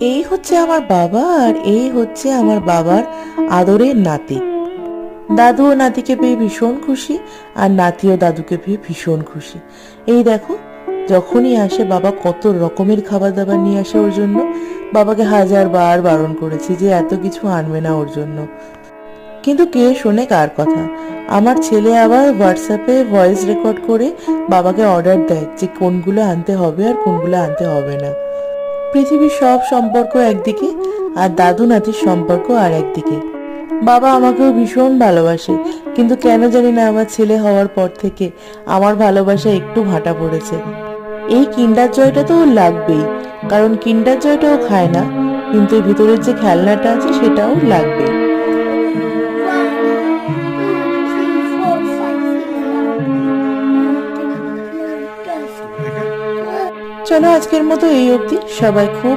এই হচ্ছে আমার বাবা আর এই হচ্ছে আমার বাবার আদরের নাতি। দাদু ও নাতিকে পেয়ে ভীষণ খুশি আর নাতি ও দাদুকে পেয়ে ভীষণ খুশি। এই দেখো, যখনই আসে বাবা কত রকমের খাবার দাবার নিয়ে আসে ওর জন্য। বাবাকে হাজার বার বারণ করেছি যে এত কিছু আনবে না ওর জন্য। কিন্তু কে শোনে কার কথা? আমার ছেলে আবার হোয়াটসঅ্যাপে ভয়েস রেকর্ড করে বাবাকে অর্ডার দেয় যে কোনগুলো আনতে হবে আর কোনগুলো আনতে হবে না। পৃথিবীর সব সম্পর্ক একদিকে আর দাদু নাতির সম্পর্ক আর একদিকে। বাবা আমাকেও ভীষণ ভালোবাসে, কিন্তু কেন জানি না আমার ছেলে হওয়ার পর থেকে আমার ভালোবাসা একটু ভাটা পড়েছে। এই কিন্ডার জয়টা তো ওর লাগবেই, কারণ কিন্ডার জয়টা ও খায় না, কিন্তু ভিতরের যে খেলনাটা আছে সেটাও লাগবে। চলো আজকের মতো এই অবধি। সবাই খুব